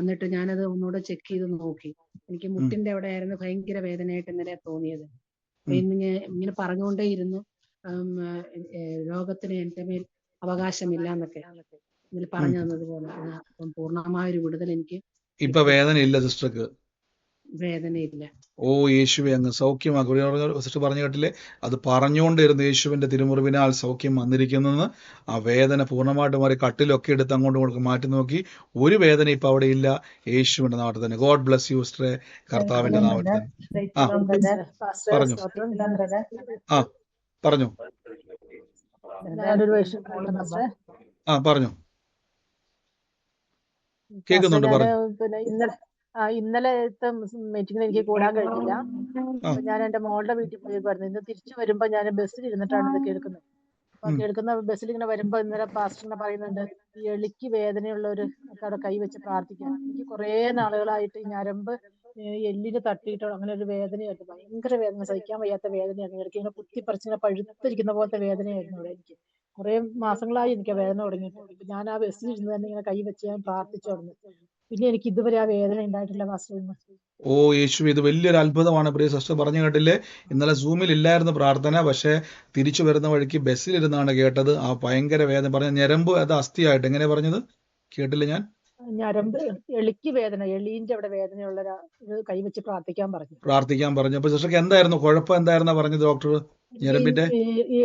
എന്നിട്ട് ഞാനത് ഒന്നുകൂടെ ചെക്ക് ചെയ്ത് നോക്കി. എനിക്ക് മുട്ടിന്റെ അവിടെ ആയിരുന്നു ഭയങ്കര വേദനയായിട്ട് ഇന്നലെ തോന്നിയത്. ഇന്ന് ഇങ്ങനെ പറഞ്ഞുകൊണ്ടേയിരുന്നു. രോഗത്തിന് എന്റെ മേൽ അവകാശമില്ല എന്നൊക്കെ. ഇതിൽ പറഞ്ഞു തന്നതുപോലെ പൂർണമായ ഒരു വിടുതൽ എനിക്ക് ഇപ്പൊ വേദന ഇല്ല സിസ്റ്റർക്ക്? വേദനയില്ല. ഓ യേശുവെ അങ്ങ് സൗഖ്യമാക്കും സിസ്റ്റർ പറഞ്ഞു കേട്ടില്ലേ? അത് പറഞ്ഞുകൊണ്ടിരുന്ന യേശുവിന്റെ തിരുമുറിവിനാൽ സൗഖ്യം വന്നിരിക്കുന്നെന്ന് ആ വേദന പൂർണമായിട്ട് മാറി കട്ടിലൊക്കെ എടുത്ത് അങ്ങോട്ടും ഇങ്ങോട്ടും മാറ്റി നോക്കി. ഒരു വേദന ഇപ്പൊ അവിടെ ഇല്ല. യേശുവിന്റെ നാട്ടിൽ തന്നെ. ഗോഡ് ബ്ലസ് യു സിസ്റ്ററെ കർത്താവിന്റെ നാമത്തിൽ തന്നെ. ആ പറഞ്ഞു. ആ പറഞ്ഞു. ആ പറഞ്ഞു. കേൾക്കുന്നുണ്ട് പറഞ്ഞു. ഇന്നലത്തെ മീറ്റിംഗിൽ എനിക്ക് കൂടാൻ കഴിഞ്ഞില്ല. അപ്പൊ ഞാൻ എന്റെ മോളുടെ വീട്ടിൽ പോയി പറഞ്ഞു ഇന്ന് തിരിച്ചു വരുമ്പോ ഞാൻ ബസ്സിൽ ഇരുന്നിട്ടാണ് ഇത് കേൾക്കുന്നത്. അപ്പൊ കേൾക്കുന്ന ബസ്സിൽ ഇങ്ങനെ വരുമ്പോ ഇന്നലെ പാസ്റ്ററിനെ പറയുന്നുണ്ട് ഈ എളിക്ക് വേദനയുള്ള ഒരു അവിടെ കൈവച്ച് പ്രാർത്ഥിക്കണം. എനിക്ക് കുറെ നാളുകളായിട്ട് ഈ ഞരമ്പ് എല്ലിന് തട്ടിയിട്ടോ അങ്ങനെ ഒരു വേദനയായിരുന്നു. ഭയങ്കര വേദന സഹിക്കാൻ വയ്യാത്ത വേദനയായിരുന്നു. ഇടയ്ക്ക് ഇങ്ങനെ കുത്തിപ്പറിച്ചിങ്ങനെ പഴുത്തിരിക്കുന്ന പോലത്തെ വേദനയായിരുന്നു അവിടെ എനിക്ക്. കുറെ മാസങ്ങളായി എനിക്ക് വേദന തുടങ്ങിയിട്ട്. ഞാൻ ആ ബസ്സിൽ ഇരുന്ന് തന്നെ ഇങ്ങനെ കൈ വെച്ച് ഞാൻ പ്രാർത്ഥിച്ചു തുടങ്ങി പിന്നെ എനിക്ക് ഇതുവരെ ആ വേദന ഉണ്ടായിട്ടില്ല വാസ്തവം ഓ യേശു ഇത് വലിയൊരു അത്ഭുതമാണ്. പ്രിയ സിസ്റ്റർ പറഞ്ഞു കേട്ടില്ലേ? ഇന്നലെ സൂമിൽ ഇല്ലായിരുന്നു പ്രാർത്ഥന പക്ഷേ തിരിച്ചു വരുന്ന വഴിക്ക് ബസ്സിലിരുന്നാണ് കേട്ടത്. ആ ഭയങ്കര വേദന. പറഞ്ഞ ഞരമ്പ് അത് അസ്ഥിയായിട്ട്. എങ്ങനെ പറഞ്ഞത്? കേട്ടില്ല ഞാൻ? ഞരമ്പ് എളിക്ക് വേദന എളീന്റെ അവിടെ വേദനയുള്ള ഒരു കൈവച്ച് പ്രാർത്ഥിക്കാൻ പറഞ്ഞു. പ്രാർത്ഥിക്കാൻ പറഞ്ഞു. അപ്പൊ സിസ്റ്റർക്ക് എന്തായിരുന്നു? കുഴപ്പം എന്തായിരുന്നു പറഞ്ഞത് ഡോക്ടർ ഞരമ്പിന്റെ ഈ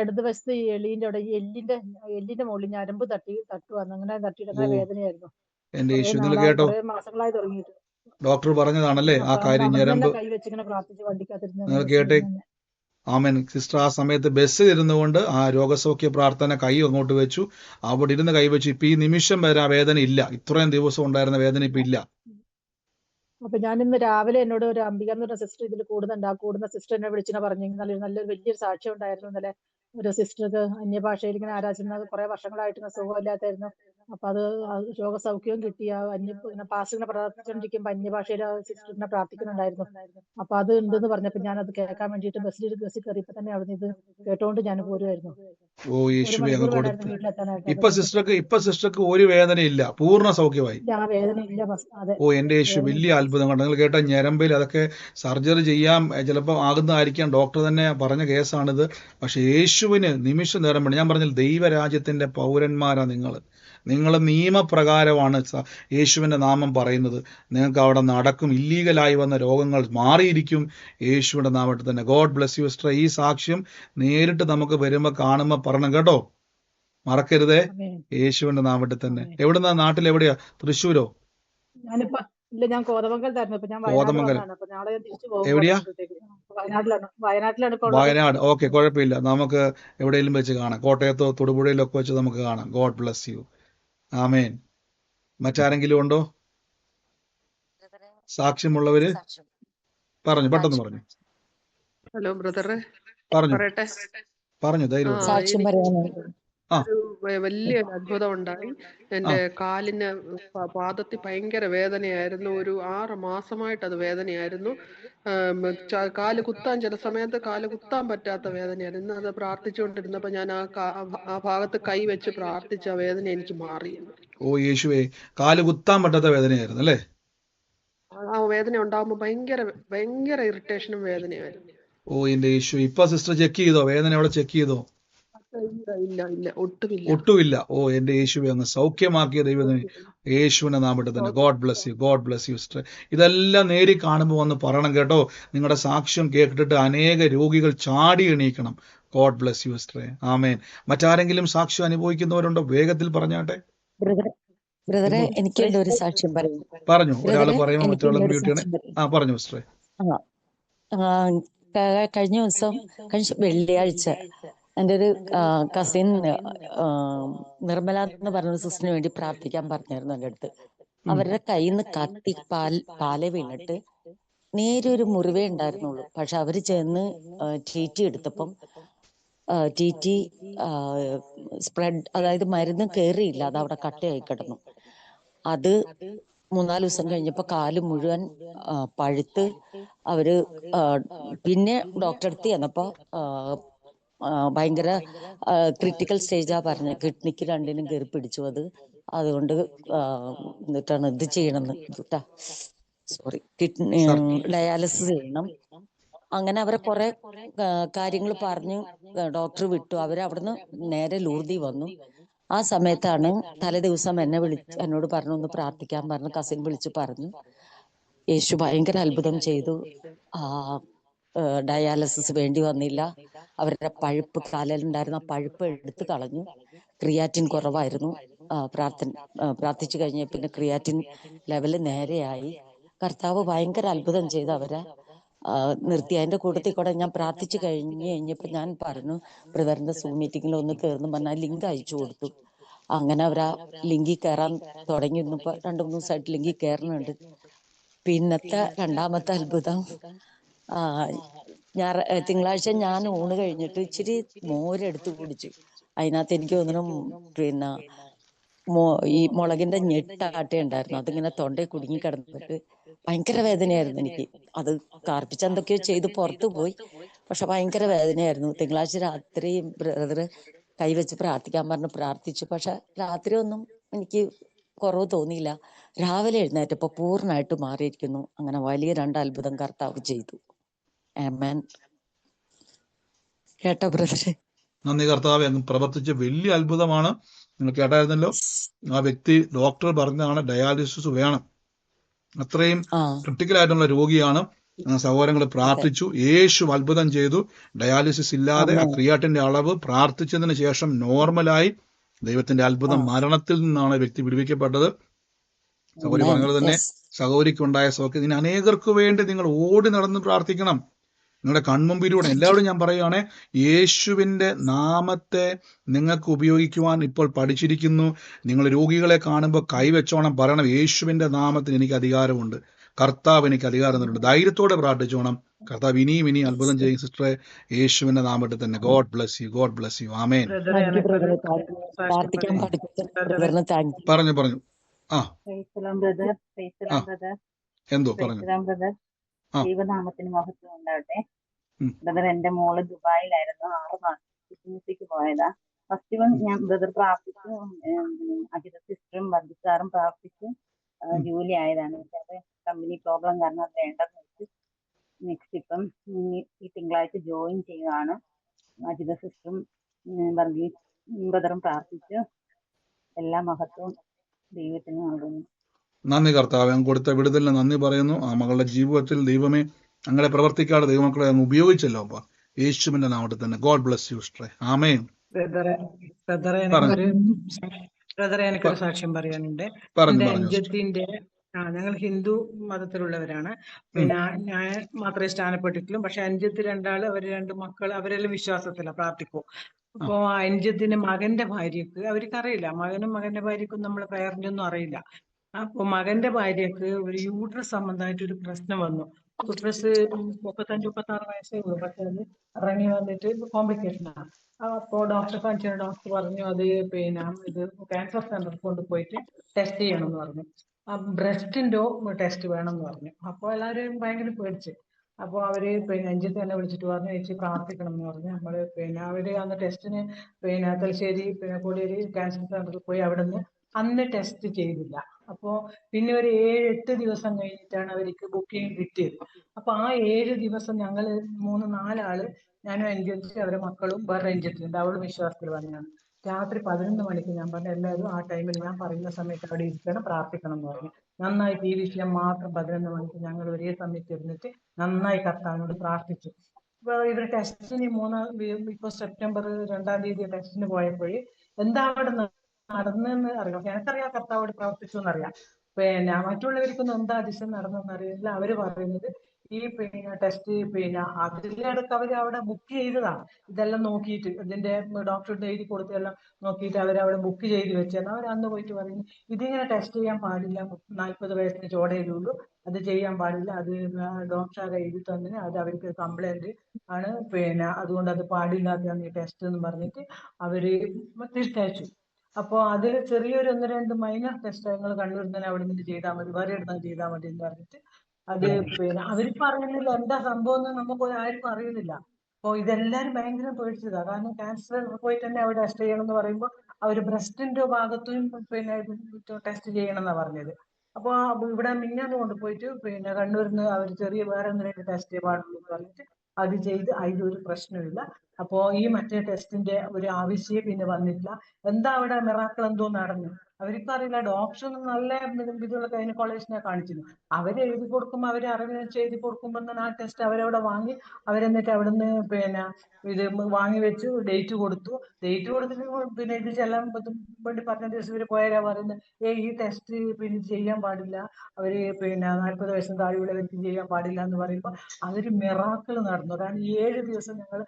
ഇടതുവശത്ത് ഈ എളീന്റെ അവിടെ എല്ലിന്റെ എല്ലിന്റെ മുകളിൽ ഞരമ്പ് തട്ടി തട്ടുവാന്ന്. അങ്ങനെ തട്ടിയിട്ട്. വേദനയായിരുന്നു. എന്റെ യേശു ഇന്നലെ കേട്ടോ ഡോക്ടർ പറഞ്ഞതാണല്ലേ ആ കാര്യം ഞരമ്പ്? നിങ്ങൾ കേട്ടേ. ആമൻ. സിസ്റ്റർ ആ സമയത്ത് ബസ്സിൽ ഇരുന്നുകൊണ്ട് ആ രോഗസൗഖ്യ പ്രാർത്ഥന കൈ അങ്ങോട്ട് വെച്ചു. അവിടെ ഇരുന്ന് കൈവച്ചു ഇപ്പൊ ഈ നിമിഷം വരെ ആ വേദന ഇല്ല. ഇത്രയും ദിവസം ഉണ്ടായിരുന്ന വേദന ഇപ്പൊ ഇല്ല. അപ്പൊ ഞാൻ ഇന്ന് രാവിലെ എന്നോട് ഒരു അംബിക എന്ന് പറഞ്ഞ സിസ്റ്റർ ഇതിൽ കൂടുന്നുണ്ട്. ആ കൂടുന്ന സിസ്റ്റർ എന്നെ വിളിച്ചിട്ട് പറഞ്ഞു ഇന്നലെ നല്ലൊരു വലിയൊരു സാക്ഷ്യം ഉണ്ടായിരുന്നു. ഇന്നലെ ഒരു സിസ്റ്റർക്ക് അന്യഭാഷയിൽ ഇങ്ങനെ ആരാചന കുറെ വർഷങ്ങളായിട്ട് സുഖമില്ലാത്തായിരുന്നു. അപ്പൊ അത് രോഗസൗഖ്യവും കിട്ടി. ആ അന്യ ഇങ്ങനെ പ്രാർത്ഥിച്ചുകൊണ്ടിരിക്കുമ്പോ അന്യഭാഷയിൽ ആ സിസ്റ്ററിനെ പ്രാർത്ഥിക്കുന്നുണ്ടായിരുന്നു. അപ്പൊ അത് ഉണ്ടെന്ന് പറഞ്ഞപ്പോ ഞാൻ അത് കേൾക്കാൻ വേണ്ടിയിട്ട് ബസ്സിൽ ബസ്സിൽ കയറിയപ്പോ തന്നെ അവിടെ ഇത് കേട്ടോണ്ട് ഞാൻ പോരുമായിരുന്നു ഓ യേശുവേ അങ്ങ് കൊടുത്തു. ഇപ്പൊ സിസ്റ്റർക്ക് ഇപ്പൊ സിസ്റ്റർക്ക് ഒരു വേദനയില്ല. പൂർണ സൗഖ്യമായി. ഓ എന്റെ യേശു വലിയ അത്ഭുതം കണ്ടു. നിങ്ങൾ കേട്ട ഞരമ്പിൽ അതൊക്കെ സർജറി ചെയ്യാം. ചിലപ്പോൾ ആകുന്നതായിരിക്കാം. ഡോക്ടർ തന്നെ പറഞ്ഞ കേസാണിത്. പക്ഷെ യേശുവിന് നിമിഷ നേരം ഞാൻ പറഞ്ഞില്ല ദൈവരാജ്യത്തിന്റെ പൗരന്മാരാ നിങ്ങൾ നിങ്ങൾ നിയമപ്രകാരമാണ് യേശുവിന്റെ യേശുവിന്റെ നാമം പറയുന്നത്. നിങ്ങൾക്ക് അവിടെ നടക്കും. ഇല്ലീഗലായി വന്ന രോഗങ്ങൾ മാറിയിരിക്കും യേശുവിന്റെ നാമത്തിൽ തന്നെ. ഗോഡ് ബ്ലെസ് യു സിസ്റ്റർ ഈ സാക്ഷ്യം നേരിട്ട് നമുക്ക് വരുമ്പോൾ കാണുമ്പോൾ പറയണം കേട്ടോ. മറക്കരുതേ. യേശുവിന്റെ യേശുവിന്റെ നാമത്തിൽ തന്നെ. എവിടുന്ന? നാട്ടിൽ എവിടെയാ തൃശ്ശൂരോ ഇല്ല ഞാൻ കോതമംഗലത്തായിരുന്നു ഇപ്പൊ ഞാൻ വയനാട് കോതമംഗലം. വന്നതാണ്. അപ്പൊ നാളെ ഞാൻ തിരിച്ചു പോകും എവിടെയാ? കോതമംഗലത്തേക്ക്. വയനാട്ടിലാണ്. വയനാട്ടിലാണ് ഇപ്പൊ ഉള്ളത് വയനാട്. ഓക്കെ കുഴപ്പമില്ല. നമുക്ക് എവിടെയെങ്കിലും വെച്ച് കാണാം. കോട്ടയത്തോ തൊടുപുഴയിലോ ഒക്കെ വെച്ച് നമുക്ക് കാണാം. God bless you. ആമേൻ. മറ്റാരെങ്കിലും ഉണ്ടോ? സാക്ഷ്യമുള്ളവര്? പറഞ്ഞു പെട്ടെന്ന് പറഞ്ഞു. ഹലോ ബ്രദറെ. പറഞ്ഞു. പറയട്ടെ. പറഞ്ഞു ധൈര്യം സാക്ഷ്യം എനിക്ക് പറയാനുണ്ട് ആ. ഒരു വ- വലിയൊരു അത്ഭുതം ഉണ്ടായി എന്റെ കാലിന് പാദത്തിൽ ഭയങ്കര വേദനയായിരുന്നു. ഒരു ആറ് മാസമായിട്ട് അത് വേദനയായിരുന്നു കാൽ കുത്താൻ ചില സമയത്ത് കാൽ കുത്താൻ പറ്റാത്ത വേദനയായിരുന്നു. അത് പ്രാർത്ഥിച്ചുകൊണ്ടിരുന്നപ്പോ ഞാൻ ആ ആ ഭാഗത്ത് കൈ വെച്ച് പ്രാർത്ഥിച്ച വേദന എനിക്ക് മാറി. ഓ യേശുവേ കാൽ കുത്താൻ പറ്റാത്ത വേദനയായിരുന്നു അല്ലേ? ആ വേദന ഉണ്ടാകുമ്പോൾ ഭയങ്കര ഭയങ്കര ഇറിറ്റേഷനും വേദനയായിരുന്നു ഓ എന്റെ യേശു ഇപ്പൊ സിസ്റ്റർ ചെക്ക് ചെയ്തോ? വേദന അവിടെ ചെക്ക് ചെയ്തോ? ഇല്ല ഇല്ല ഇല്ല. ഒട്ടുമില്ല. ഒട്ടുമില്ല. ഓ എന്റെ യേശുവെ അങ്ങ് സൗഖ്യമാക്കിയ ദൈവത്തിന് നാം നാമത്തിൽ തന്നെ. God bless you God bless you sister ഇതെല്ലാം നേരി കാണുമ്പോൾ വന്ന് പറയണം കേട്ടോ. നിങ്ങളുടെ സാക്ഷ്യം കേട്ടിട്ട് അനേക രോഗികൾ ചാടി എണീക്കണം. ഗോഡ് ബ്ലസ് യു സിസ്റ്ററെ ആമേൻ. മറ്റാരെങ്കിലും സാക്ഷ്യം അനുഭവിക്കുന്നവരുണ്ടോ? വേഗത്തിൽ പറഞ്ഞാട്ടെ. ബ്രദറെ എനിക്ക് എനിക്കുള്ള ഒരു സാക്ഷ്യം പറയും പറഞ്ഞു. ഒരാൾ പറയുമ്പോൾ സാക്ഷ്യം പറയും ആ പറഞ്ഞു സിസ്റ്ററെ കഴിഞ്ഞ ദിവസം കഴിഞ്ഞ വെള്ളിയാഴ്ച എന്റെ ഒരു കസിൻ നിർമ്മല എന്ന് പറഞ്ഞ സിസ്റ്ററിന് വേണ്ടി പ്രാർത്ഥിക്കാൻ പറഞ്ഞായിരുന്നു എന്റെ അടുത്ത്. അവരുടെ കയ്യിൽ നിന്ന് കത്തി പാൽ പാല വീണിട്ട് നേരെ ഒരു മുറിവേ ഉണ്ടായിരുന്നുള്ളൂ. പക്ഷെ അവർ ചെന്ന് ടി ടി എടുത്തപ്പം ടി ടി സ്പ്രെഡ് അതായത് മരുന്ന് കയറിയില്ല അത് അവിടെ കട്ടയായി കിടന്നു. അത് മൂന്നാൽ ദിവസം കഴിഞ്ഞപ്പോ കാൽ മുഴുവൻ പഴുത്ത് അവർ പിന്നെ ഡോക്ടറെ അടുത്ത് ചെന്നപ്പോ ഭയങ്കര ക്രിട്ടിക്കൽ സ്റ്റേജാ പറഞ്ഞത് കിഡ്നിക്ക് രണ്ടിനും കയറി പിടിച്ചു അത്. അതുകൊണ്ട് എന്നിട്ടാണ് ഇത് ചെയ്യണമെന്ന് കേട്ടാ. സോറി കിഡ്നി ഡയാലിസിസ് ചെയ്യണം. അങ്ങനെ അവരെ കുറെ കാര്യങ്ങൾ പറഞ്ഞു ഡോക്ടർ വിട്ടു. അവരവിടുന്ന് നേരെ ലൂർദി വന്നു. ആ സമയത്താണ് തലേ ദിവസം എന്നെ വിളിച്ച് എന്നോട് പറഞ്ഞു ഒന്ന് പ്രാർത്ഥിക്കാൻ പറഞ്ഞു. കസിൻ വിളിച്ചു പറഞ്ഞു. യേശു ഭയങ്കര അത്ഭുതം ചെയ്തു. ആ ഡയാലിസിസ് വേണ്ടി വന്നില്ല. അവരുടെ പഴുപ്പ് കാലിലുണ്ടായിരുന്ന പഴുപ്പ് എടുത്തു കളഞ്ഞു. ക്രിയാറ്റിൻ കുറവായിരുന്നു. പ്രാർത്ഥന പ്രാർത്ഥിച്ചു കഴിഞ്ഞ പിന്നെ ക്രിയാറ്റിൻ ലെവൽ നേരെയായി. കർത്താവ് ഭയങ്കര അത്ഭുതം ചെയ്ത് അവരെ. നിർത്തി. അതിന്റെ കൂട്ടത്തിൽ കൂടെ ഞാൻ പ്രാർത്ഥിച്ചു കഴിഞ്ഞ് കഴിഞ്ഞപ്പോ ഞാൻ പറഞ്ഞു ബ്രദറിന്റെ സൂം മീറ്റിംഗിൽ ഒന്ന് കയറുന്നു. പറഞ്ഞാൽ ലിങ്ക് അയച്ചു കൊടുത്തു. അങ്ങനെ അവർ ആ ലിങ്കിൽ കയറാൻ തുടങ്ങി. ഇന്നിപ്പോ രണ്ടു മൂന്ന് ദിവസമായിട്ട് ലിങ്കിൽ കയറുന്നുണ്ട്. പിന്നത്തെ രണ്ടാമത്തെ അത്ഭുതം ആ ഞായറ തിങ്കളാഴ്ച ഞാൻ ഊണ് കഴിഞ്ഞിട്ട് ഇച്ചിരി മോരെടുത്ത് കുടിച്ചു. അതിനകത്ത് എനിക്ക് തോന്നുന്നു പിന്നെ മോ ഈ മുളകിന്റെ ഞെട്ടാട്ടേ ഉണ്ടായിരുന്നു. അതിങ്ങനെ തൊണ്ടയിൽ കുടുങ്ങി കിടന്നിട്ട് ഭയങ്കര വേദനയായിരുന്നു എനിക്ക്. അത് കാർപ്പിച്ച് എന്തൊക്കെയോ ചെയ്ത് പുറത്തു പോയി. പക്ഷെ ഭയങ്കര വേദനയായിരുന്നു. തിങ്കളാഴ്ച രാത്രി ബ്രദർ കൈവച്ച് പ്രാർത്ഥിക്കാൻ പറഞ്ഞു. പ്രാർത്ഥിച്ചു. പക്ഷെ രാത്രി ഒന്നും എനിക്ക് കുറവ് തോന്നിയില്ല. രാവിലെ എഴുന്നേറ്റപ്പോ പൂർണമായിട്ട് മാറിയിരിക്കുന്നു. അങ്ങനെ വലിയ രണ്ട് അത്ഭുതം കർത്താവ് ചെയ്തു. കേട്ടോ ബ്രദറെ നന്ദി കർത്താവ്. അങ്ങ് പ്രവർത്തിച്ച വലിയ അത്ഭുതമാണ്. നിങ്ങൾ കേട്ടായിരുന്നല്ലോ? ആ വ്യക്തി ഡോക്ടർ പറഞ്ഞതാണ് ഡയാലിസിസ് വേണം. അത്രയും ക്രിട്ടിക്കൽ ആയിട്ടുള്ള രോഗിയാണ്. സഹോദരങ്ങൾ പ്രാർത്ഥിച്ചു. യേശു അത്ഭുതം ചെയ്തു. ഡയാലിസിസ് ഇല്ലാതെ ആ. ക്രിയാറ്റിന്റെ അളവ് പ്രാർത്ഥിച്ചതിന് ശേഷം നോർമലായി ദൈവത്തിന്റെ അത്ഭുതം മരണത്തിൽ നിന്നാണ് വ്യക്തി വിടുവിക്കപ്പെട്ടത്. സഹോദരി പറഞ്ഞത് തന്നെ. സഹോദരിക്കുണ്ടായ സൗഖ്യം. ഇതിന് അനേകർക്ക് വേണ്ടി നിങ്ങൾ ഓടി നടന്ന് പ്രാർത്ഥിക്കണം. നിങ്ങളുടെ കൺമുമ്പിലൂടെ എല്ലാവരും ഞാൻ പറയുകയാണെ യേശുവിന്റെ നാമത്തെ നിങ്ങൾക്ക് ഉപയോഗിക്കുവാൻ ഇപ്പോൾ പഠിച്ചിരിക്കുന്നു. നിങ്ങൾ രോഗികളെ കാണുമ്പോൾ കൈവച്ചോണം പറയണം യേശുവിന്റെ നാമത്തിന് എനിക്ക് അധികാരമുണ്ട്. കർത്താവ് എനിക്ക് അധികാരം തന്നിട്ടുണ്ട്. ധൈര്യത്തോടെ പ്രാർത്ഥിച്ചോണം. കർത്താവ് ഇനിയും ഇനിയും അത്ഭുതം ചെയ്യും സിസ്റ്ററെ. യേശുവിന്റെ നാമത്തിൽ തന്നെ. God bless you God bless you amen പറഞ്ഞു പറഞ്ഞു. ആ. എന്തോ പറഞ്ഞു. ദൈവനാമത്തിന് മഹത്വം ഉണ്ടാവട്ടെ. ബ്രദർ എന്റെ മോൾ ദുബായിലായിരുന്നു. ആറ് മാസം പോയതാ. ഫസ്റ്റ് വൺ ഞാൻ ബ്രദർ പ്രാർത്ഥിച്ചു. അജിത സിസ്റ്ററും ബന്ധുക്കാരും പ്രാർത്ഥിച്ചു. ജോലി ആയതാണ്. പക്ഷെ കമ്പനി പ്രോബ്ലം കാരണം അത് വേണ്ടെന്ന് വെച്ച് നെക്സ്റ്റ് ഇപ്പം ഈ തിങ്കളാഴ്ച ജോയിൻ ചെയ്യുകയാണ് അജിത സിസ്റ്ററും വർഗീസ് ബ്രദറും പ്രാർത്ഥിച്ചു. എല്ലാ മഹത്വവും ദൈവത്തിന് നൽകുന്നു. നന്ദി കർത്താവ് അങ്ങ് കൊടുത്ത വിടുതലിന് നന്ദി പറയുന്നു. ആ മകളുടെ ജീവിതത്തിൽ ദൈവമേ അങ്ങനെ പ്രവർത്തിക്കാതെ ദൈവമക്കളെ അങ്ങ് ഉപയോഗിച്ചല്ലോ അപ്പൊ. യേശുവിന്റെ നാമത്തിൽ തന്നെ. ഗോഡ് ബ്ലസ് യു സ്ട്രേ ആമേൻ. ബ്രദറെ എനിക്കൊരു സാക്ഷ്യം പറയാനുണ്ട്. എന്റെ അനുജത്തിന്റെ ആ ഞങ്ങൾ ഹിന്ദു മതത്തിലുള്ളവരാണ്. പിന്നെ ഞാൻ മാത്രമേ സ്ഥാനപ്പെട്ടിട്ടുള്ളൂ. പക്ഷെ അനുജത്ത് രണ്ടാൾ അവർ രണ്ട് മക്കൾ അവരെല്ലാം വിശ്വാസത്തില പ്രാർത്ഥിക്കും. അപ്പൊ അനുജത്തിന്റെ മകന്റെ ഭാര്യക്ക് അവർക്ക് അറിയില്ല മകനും മകന്റെ ഭാര്യക്കും നമ്മളെ പേരന്റ് ഒന്നും അറിയില്ല. അപ്പൊ മകന്റെ ഭാര്യക്ക് ഒരു യൂട്രസ് സംബന്ധമായിട്ട് ഒരു പ്രശ്നം വന്നു. യൂട്രസ് മുപ്പത്തഞ്ച് മുപ്പത്തി ആറ് വയസ്സേ ഉള്ളൂ. പക്ഷെ അത് ഇറങ്ങി വന്നിട്ട് കോംപ്ലിക്കേഷൻ ആണ്. അപ്പോ ഡോക്ടറെ കാണിച്ച ഡോക്ടർ പറഞ്ഞു അത് പിന്നെ ഇത് ക്യാൻസർ സെന്ററിൽ കൊണ്ടുപോയിട്ട് ടെസ്റ്റ് ചെയ്യണം എന്ന് പറഞ്ഞു. ആ ബ്രസ്റ്റിന്റെ ടെസ്റ്റ് വേണം എന്ന് പറഞ്ഞു. അപ്പോൾ എല്ലാവരും ഭയങ്കര പേടിച്ച്. അപ്പോൾ അവർ പിന്നെ അഞ്ചിത്ത് തന്നെ വിളിച്ചിട്ട് പറഞ്ഞു ചേച്ചി പ്രാർത്ഥിക്കണം എന്ന് പറഞ്ഞു. നമ്മൾ പിന്നെ അവർ അന്ന് ടെസ്റ്റിന് പിന്നെ തലശ്ശേരി പിന്നെ കോടിയേരി ക്യാൻസർ സെന്ററിൽ പോയി അവിടെ നിന്ന് അന്ന് ടെസ്റ്റ് ചെയ്തില്ല. അപ്പോ പിന്നെ ഒരു ഏഴ് എട്ട് ദിവസം കഴിഞ്ഞിട്ടാണ് അവർക്ക് ബുക്കിംഗ് കിട്ടിയത്. അപ്പൊ ആ ഏഴ് ദിവസം ഞങ്ങൾ മൂന്ന് നാലാൾ ഞാനും അനുജത്തി അവരെ മക്കളും വേറെ അനുജത്തിയുണ്ട് അവളും വിശ്വാസത്തിൽ വന്നതാണ്. രാത്രി പതിനൊന്ന് മണിക്ക് ഞാൻ പറഞ്ഞു എല്ലാവരും ആ ടൈമിൽ ഞാൻ പറയുന്ന സമയത്ത് അവിടെ ഇരിക്കണം പ്രാർത്ഥിക്കണം എന്ന് പറഞ്ഞു. നന്നായി ഈ വിഷയം മാത്രം പതിനൊന്ന് മണിക്ക് ഞങ്ങൾ ഒരേ സമയത്ത് ഇരുന്നിട്ട് നന്നായി കർത്താവിനോട് പ്രാർത്ഥിച്ചു. ഇവർ ഇവർ ടെസ്റ്റിന് മൂന്നാം ഇപ്പൊ സെപ്റ്റംബർ രണ്ടാം തീയതി ടെസ്റ്റിന് പോയപ്പോഴേ എന്താ അവിടെ നടന്നെന്ന് അറിയാം എനിക്കറിയാം കർത്താവ് അവിടെ പ്രവർത്തിച്ചു എന്നറിയാം. പിന്നെ മറ്റുള്ളവർക്കൊന്നും എന്താ അതിശയം നടന്നെന്ന് അറിയില്ല അവർ പറയുന്നത് ഈ പിന്നെ ടെസ്റ്റ് പിന്നെ അതിലടക്ക് അവർ അവിടെ ബുക്ക് ചെയ്തതാണ്. ഇതെല്ലാം നോക്കിയിട്ട് ഇതിന്റെ ഡോക്ടറുടെ എഴുതി കൊടുത്തെല്ലാം നോക്കിയിട്ട് അവർ അവിടെ ബുക്ക് ചെയ്ത് വെച്ചാൽ അവർ അന്ന് പോയിട്ട് പറയുന്നു ഇതിങ്ങനെ ടെസ്റ്റ് ചെയ്യാൻ പാടില്ല. നാൽപ്പത് വയസ്സിന് ചോടയിലുള്ളൂ അത് ചെയ്യാൻ പാടില്ല. അത് ഡോക്ടർ എഴുതി തന്നെ അത് അവർക്ക് കംപ്ലൈന്റ് ആണ്. പിന്നെ അതുകൊണ്ട് അത് പാടില്ലാത്തതാണ് ഈ ടെസ്റ്റ് എന്ന് പറഞ്ഞിട്ട് അവർ തിരിച്ചയച്ചു അപ്പോ അതിൽ ചെറിയൊരു ഒന്ന് രണ്ട് മൈനർ ടെസ്റ്റ് കണ്ണൂരിൽ തന്നെ അവിടെ നിന്ന് ചെയ്താൽ മതി വേറെ എടുത്താൽ ചെയ്താൽ മതി എന്ന് പറഞ്ഞിട്ട് അത് പിന്നെ അവർ പറയുന്നില്ല എന്താ സംഭവം എന്ന് നമുക്ക് ആരും അറിയുന്നില്ല. അപ്പോൾ ഇതെല്ലാരും ഭയങ്കര പേടിച്ചതാ. കാരണം ക്യാൻസർ പോയിട്ട് തന്നെ അവിടെ ടെസ്റ്റ് ചെയ്യണം എന്ന് പറയുമ്പോൾ അവർ ബ്രസ്റ്റിന്റെ ഭാഗത്തും പിന്നെ ടെസ്റ്റ് ചെയ്യണം എന്നാ പറഞ്ഞത്. അപ്പൊ ആ ഇവിടെ മിന്നാന്ന് കൊണ്ടുപോയിട്ട് പിന്നെ കണ്ണൂരിൽ അവർ ചെറിയ വേറെ എന്തെങ്കിലും ടെസ്റ്റ് ചെയ്യാൻ പാടുള്ളൂ എന്ന് പറഞ്ഞിട്ട് അത് ചെയ്ത് അതിലൊരു പ്രശ്നമില്ല അപ്പോ ഈ മറ്റേ ടെസ്റ്റിന്റെ ഒരു ആവശ്യം പിന്നെ വന്നിട്ടില്ല. എന്താ അവിടെ മിറാക്കൾ എന്തോ നടന്നു? അവർക്ക് അറിയില്ല. ഡോക്ടർ നല്ല ഇതുള്ള ഗൈനക്കോളജിസ്റ്റിനെ കാണിച്ചിരുന്നു. അവർ എഴുതി കൊടുക്കുമ്പോൾ അവർ അറിവ് വെച്ച് എഴുതി കൊടുക്കുമ്പോൾ ആ ടെസ്റ്റ് അവരവിടെ വാങ്ങി അവരെന്നിട്ട് അവിടുന്ന് പിന്നെ ഇത് വാങ്ങി വെച്ചു ഡേറ്റ് കൊടുത്തു. ഡേറ്റ് കൊടുത്തിട്ട് പിന്നെ ഇത് ചെല്ലാൻ വേണ്ടി പറഞ്ഞ ദിവസം ഇവർ പോയാലാ പറയുന്നത് ഏ ഈ ടെസ്റ്റ് പിന്നെ ചെയ്യാൻ പാടില്ല. അവർ പിന്നെ നാൽപ്പത് വയസ്സിന് താഴെയുള്ളവർക്ക് ചെയ്യാൻ പാടില്ല എന്ന് പറയുമ്പോൾ അതൊരു മിറാക്കിൾ നടന്നു. കാരണം ഏഴ് ദിവസം ഞങ്ങൾ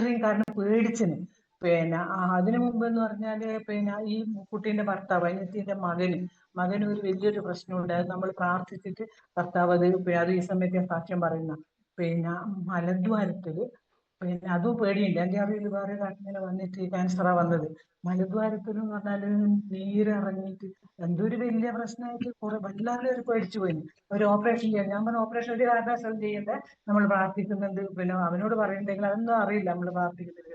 അത്രയും കാരണം പേടിച്ചിന് പിന്നെ അതിനു മുമ്പ് എന്ന് പറഞ്ഞാൽ പിന്നെ ഈ കുട്ടീന്റെ ഭർത്താവ് അനിയത്തിന്റെ മകന് മകന് ഒരു വലിയൊരു പ്രശ്നമുണ്ട്. അത് നമ്മൾ പ്രാർത്ഥിച്ചിട്ട് ഭർത്താവ് അത് അത് ഈ സമയത്ത് സാക്ഷ്യം പറയുന്ന പിന്നെ മലദ്വാരത്തിൽ പിന്നെ അതും പേടിയുണ്ട്. എന്റെ അറിവിൽ വേറെ ഇങ്ങനെ വന്നിട്ട് ക്യാൻസറാ വന്നത്. മലദ്വാരത്തിൽ എന്ന് പറഞ്ഞാൽ നീരിറങ്ങിയിട്ട് എന്തോ ഒരു വലിയ പ്രശ്നമായിട്ട് കുറെ വല്ലാതെ ഒരു പേടിച്ചു പോയി. ഒരു ഓപ്പറേഷൻ ചെയ്യാൻ. ഞാൻ പറഞ്ഞ ഓപ്പറേഷൻ ഒരു കാരണവശാലും ചെയ്യണ്ട. നമ്മൾ പ്രാർത്ഥിക്കുന്നുണ്ട്. പിന്നെ അവനോട് പറയണ്ടെങ്കിൽ അതൊന്നും അറിയില്ല. നമ്മൾ പ്രാർത്ഥിക്കുന്നില്ല